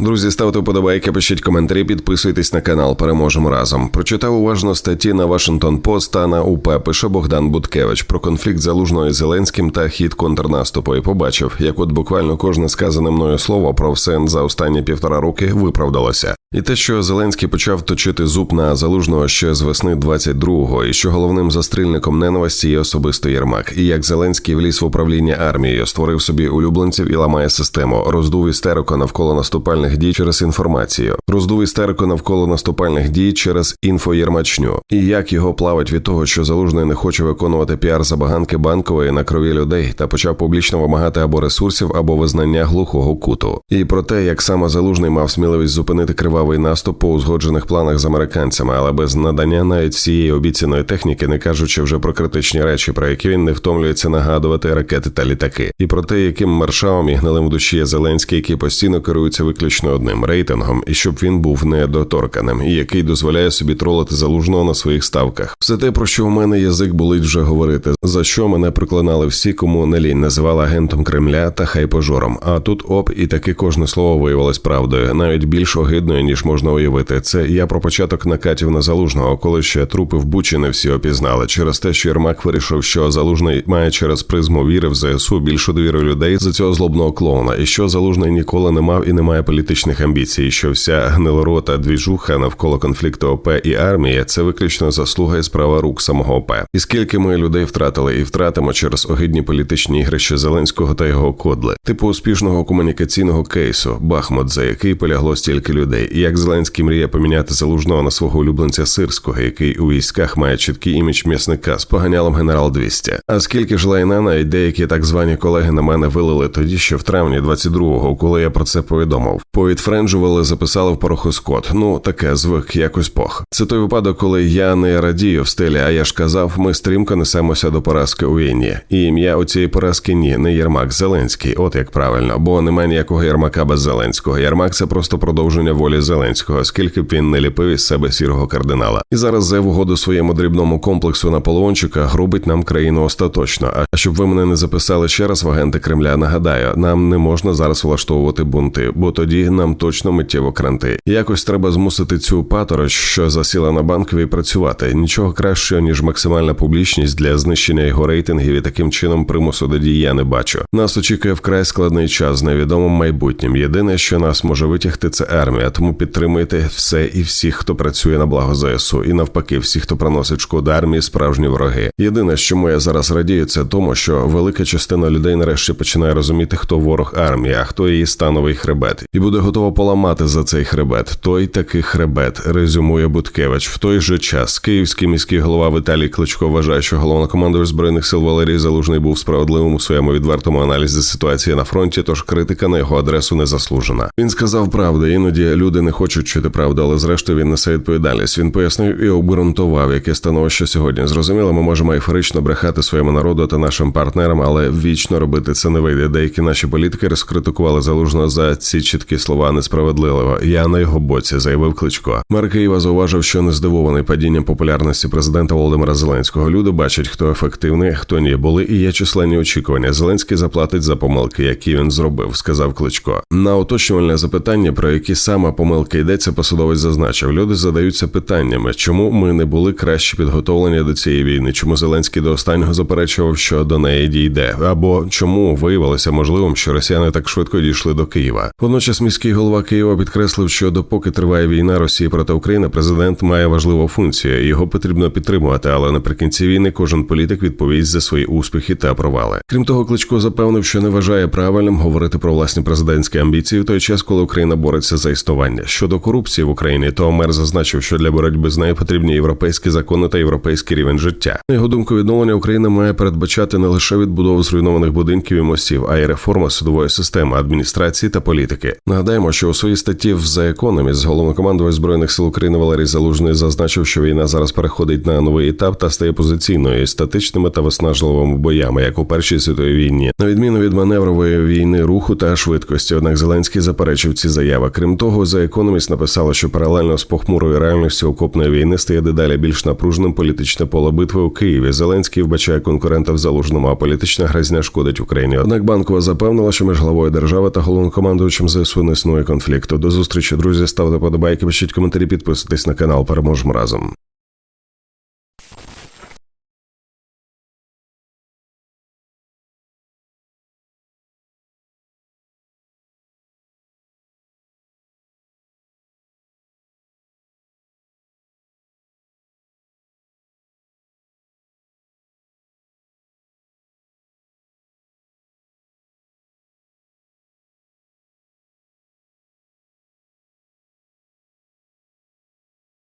Друзі, ставте вподобайки, пишіть коментарі, підписуйтесь на канал. Переможемо разом. Прочитав уважно статті на Вашингтон Пост та на УП. Пише Богдан Буткевич про конфлікт залужної Зеленським та хід контрнаступу. І побачив, як от буквально кожне сказане мною слово про все за останні півтора роки виправдалося. І те, що Зеленський почав точити зуб на залужного ще з весни 22-го, і що головним застрільником ненависті є особисто Єрмак, і як Зеленський вліз в управління армією, створив собі улюбленців і ламає систему, роздув істерику навколо наступальних дій через інформацію, роздув істерику навколо наступальних дій через інфоєрмачню, і як його плавать від того, що залужний не хоче виконувати піар забаганки банкової на крові людей, та почав публічно вимагати або ресурсів, або визнання глухого куту, і про те, як саме залужний мав сміливість зупинити кривавий наступ по узгоджених планах з американцями, але без надання навіть всієї обіцяної техніки, не кажучи вже про критичні речі, про які він не втомлюється нагадувати ракети та літаки, і про те, яким маршалом і гнилим в душі є Зеленський, який постійно керується виключно одним рейтингом, і щоб він був недоторканим, і який дозволяє собі тролити залужного на своїх ставках. Все те, про що у мене язик болить вже говорити, за що мене проклинали всі, кому не лінь називали агентом Кремля та хайпожором. А тут оп, і таки кожне слово виявилось правдою, навіть більш огидною ніж можна уявити. Це я про початок накатів на залужного, коли ще трупи в Бучі не всі опізнали через те, що Єрмак вирішив, що залужний має через призму віри в ЗСУ більшу довіру людей за цього злобного клоуна, і що залужний ніколи не мав і не має політичних амбіцій, і що вся гнилорота двіжуха навколо конфлікту ОП і армії це виключно заслуга і справа рук самого ОП. І скільки ми людей втратили і втратимо через огидні політичні ігрища Зеленського та його кодли, типу успішного комунікаційного кейсу Бахмут, за який полягло стільки людей, як Зеленський мріє поміняти залужного на свого улюбленця сирського, який у військах має чіткий імідж м'ясника з поганялом генерал 200. А скільки ж лайна навіть деякі так звані колеги на мене вилили тоді, що в травні 22-го, коли я про це повідомив, повідфренджували, записали в порохоскот. Ну таке звик якось пох. Це той випадок, коли я не радію в стилі, а я ж казав, ми стрімко несемося до поразки у війні. І ім'я у цієї поразки ні, не Єрмак Зеленський, от як правильно, бо немає ніякого Єрмака без Зеленського. Єрмак це просто продовження волі Зеленського, скільки б він не ліпив із себе сірого кардинала. І зараз за угоду своєму дрібному комплексу Наполеончика грубить нам країну остаточно. А щоб ви мене не записали ще раз в агенти Кремля, нагадаю, нам не можна зараз влаштовувати бунти, бо тоді нам точно миттєво кранти. Якось треба змусити цю патороч, що засіла на банковій, працювати. Нічого кращого ніж максимальна публічність для знищення його рейтингів і таким чином примусу до дій я не бачу. Нас очікує вкрай складний час з невідомим майбутнім. Єдине, що нас може витягти, це армія. Тому підтримуйте все і всіх, хто працює на благо ЗСУ, і навпаки, всі, хто приносить шкоду армії, справжні вороги. Єдине, чому я зараз радію, це тому, що велика частина людей нарешті починає розуміти, хто ворог армії, а хто її становий хребет, і буде готова поламати за цей хребет. Той такий хребет, резюмує Буткевич. В той же час київський міський голова Віталій Кличко вважає, що головнокомандувач збройних сил Валерій Залужний був справедливим у своєму відвертому аналізі ситуації на фронті, тож критика на його адресу не заслужена. Він сказав правду, іноді люди не хочуть чути правду, але зрештою він несе відповідальність. Він пояснив і обґрунтував, яке становище сьогодні. Зрозуміло, ми можемо ейфорично брехати своєму народу та нашим партнерам, але вічно робити це не вийде. Деякі наші політики розкритикували залужно за ці чіткі слова несправедливо. Я на його боці, заявив Кличко. Мер Києва зауважив, що не здивований падінням популярності президента Володимира Зеленського. Люди бачать, хто ефективний, хто ні. Були і є численні очікування. Зеленський заплатить за помилки, які він зробив, сказав Кличко. На уточнювальне запитання, про які саме помилки йдеться, посадовець зазначив. Люди задаються питаннями, чому ми не були краще підготовлені до цієї війни, чому Зеленський до останнього заперечував, що до неї дійде, або чому виявилося можливим, що росіяни так швидко дійшли до Києва. Водночас міський голова Києва підкреслив, що допоки триває війна Росії проти України, президент має важливу функцію. Його потрібно підтримувати, але наприкінці війни кожен політик відповість за свої успіхи та провали. Крім того, Кличко запевнив, що не вважає правильним говорити про власні президентські амбіції в той час, коли Україна бореться за існування. Щодо корупції в Україні, то мер зазначив, що для боротьби з нею потрібні європейські закони та європейський рівень життя. На його думку, відновлення України має передбачати не лише відбудову зруйнованих будинків і мостів, а й реформа судової системи, адміністрації та політики. Нагадаємо, що у своїй статті в The Economist головнокомандувач збройних сил України Валерій Залужний зазначив, що війна зараз переходить на новий етап та стає позиційною, статичними та виснажливими боями, як у першій світовій війні, на відміну від маневрової війни руху та швидкості. Однак Зеленський заперечив ці заяви. Крім того, за Економіст написала, що паралельно з похмурою реальністю окопної війни стає дедалі більш напруженим політичне поле битви у Києві. Зеленський вбачає конкурента в залужному, а політична гризня шкодить Україні. Однак банкова запевнила, що між главою держави та головнокомандуючим ЗСУ не існує конфлікту. До зустрічі, друзі. Ставте подобайки, пишіть коментарі, підписуйтесь на канал. Переможемо разом.